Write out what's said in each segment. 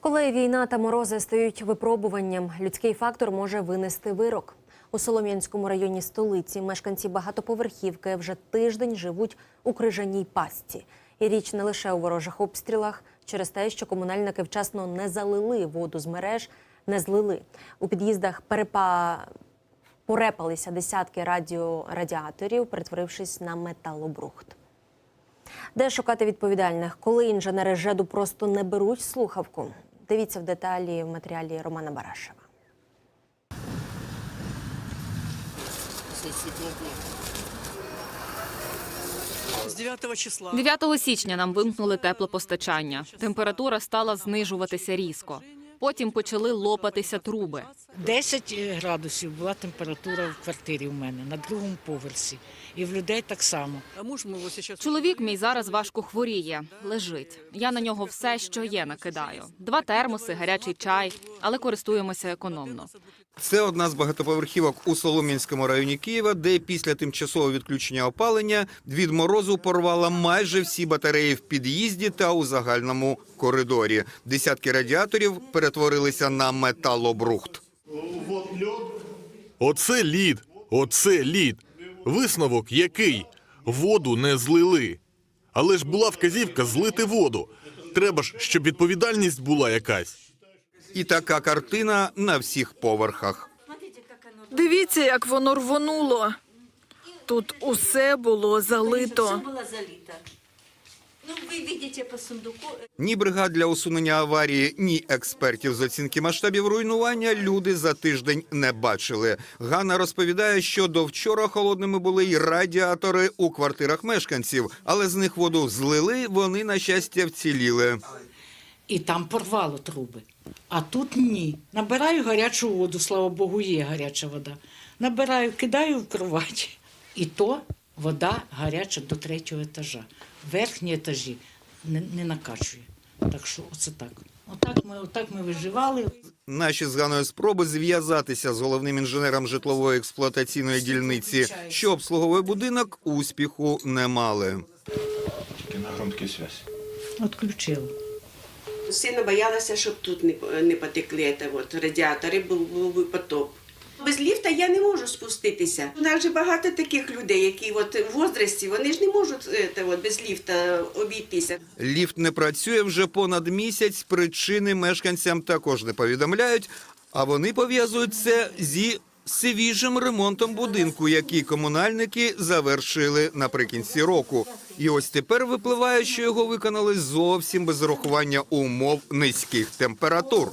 Коли війна та морози стають випробуванням, людський фактор може винести вирок. У Солом'янському районі столиці мешканці багатоповерхівки вже тиждень живуть у крижаній пастці. І річ не лише у ворожих обстрілах, через те, що комунальники вчасно не залили воду з мереж, не злили. У під'їздах перепа порепалися десятки радіорадіаторів, перетворившись на металобрухт. Де шукати відповідальних, коли інженери ЖЕДу просто не беруть слухавку? Дивіться в деталі в матеріалі Романа Барашева. З 9 числа 9 січня нам вимкнули теплопостачання. Температура стала знижуватися різко. Потім почали лопатися труби. 10 градусів була температура в квартирі у мене на другому поверсі. І в людей так само. Чоловік мій зараз важко хворіє, лежить. Я на нього все, що є, накидаю. Два термоси, гарячий чай, але користуємося економно. Це одна з багатоповерхівок у Солом'янському районі Києва, де після тимчасового відключення опалення від морозу порвала майже всі батареї в під'їзді та у загальному коридорі. Десятки радіаторів перетворилися на металобрухт. Оце лід, оце лід. Висновок який? Воду не злили. Але ж була вказівка злити воду. Треба ж, щоб відповідальність була якась. І така картина на всіх поверхах. Дивіться, як воно рвонуло. Тут усе було залито. Ну, вы видите по сундуку. Ні бригад для усунення аварії, ні експертів з оцінки масштабів руйнування люди за тиждень не бачили. Ганна розповідає, що до вчора холодними були й радіатори у квартирах мешканців, але з них воду злили. Вони на щастя вціліли. І там порвало труби. А тут ні. Набираю гарячу воду, слава Богу, є гаряча вода. Набираю, кидаю в кровать. І то вода гаряча до третього етажа. Верхні етажі не, не накачує. Так що оце так. Отак ми, отак ми виживали. Наші з Ганою спроби зв'язатися з головним інженером житлової експлуатаційної дільниці, що обслуговує будинок, успіху не мали. Тільки на громкій зв'язь. Отключили. Сильно боялася, щоб тут не, не потекли це, от, радіатори, був, був потоп. Без ліфта я не можу спуститися. У нас же багато таких людей, які от в возрасті, вони ж не можуть е, от, без ліфта обійтися. Ліфт не працює вже понад місяць. Причини мешканцям також не повідомляють, а вони пов'язують це зі свіжим ремонтом будинку, який комунальники завершили наприкінці року. І ось тепер випливає, що його виконали зовсім без урахування умов низьких температур.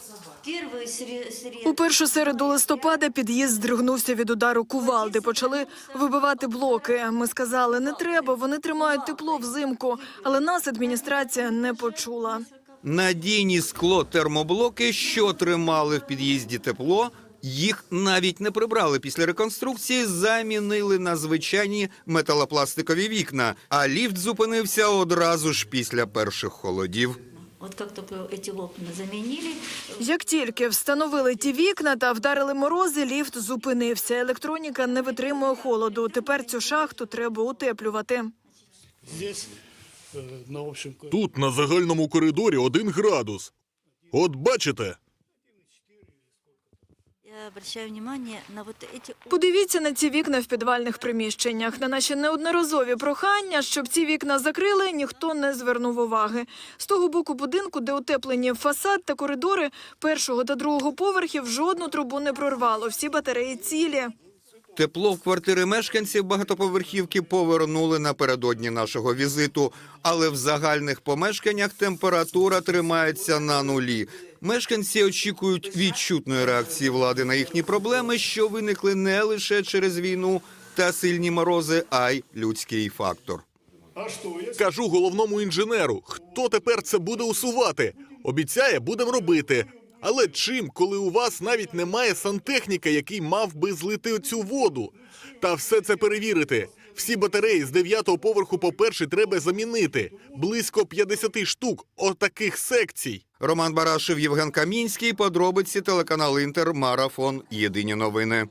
У першу середу листопада під'їзд здригнувся від удару кувалди. Почали вибивати блоки. Ми сказали, не треба, вони тримають тепло взимку. Але нас адміністрація не почула. Надійні скло-термоблоки, що тримали в під'їзді тепло, їх навіть не прибрали після реконструкції, замінили на звичайні металопластикові вікна. А ліфт зупинився одразу ж після перших холодів. Вот як тільки ці вікна замінили. Як тільки встановили ті вікна та вдарили морози, ліфт зупинився. Електроніка не витримує холоду. Тепер цю шахту треба утеплювати. э, общем, Тут на загальному коридорі один градус. От бачите, я обращаю внимание на вот эти. Подивіться на ці вікна в підвальних приміщеннях. На наші неодноразові прохання, щоб ці вікна закрили, ніхто не звернув уваги. З того боку будинку, де утеплені фасад та коридори першого та другого поверхів, жодну трубу не прорвало. Всі батареї цілі. Тепло в квартири мешканців багатоповерхівки повернули напередодні нашого візиту, але в загальних помешканнях температура тримається на нулі. Мешканці очікують відчутної реакції влади на їхні проблеми, що виникли не лише через війну та сильні морози, а й людський фактор. кажу головному інженеру, хто тепер це буде усувати? Обіцяє, будемо робити. Але чим, коли у вас навіть немає сантехніка, який мав би злити оцю воду? Та все це перевірити. Всі батареї з дев'ятого поверху по перший треба замінити. Близько 50 штук отаких секцій. Роман Барашев, Євген Камінський. Подробиці телеканал Інтер. Марафон. Єдині новини.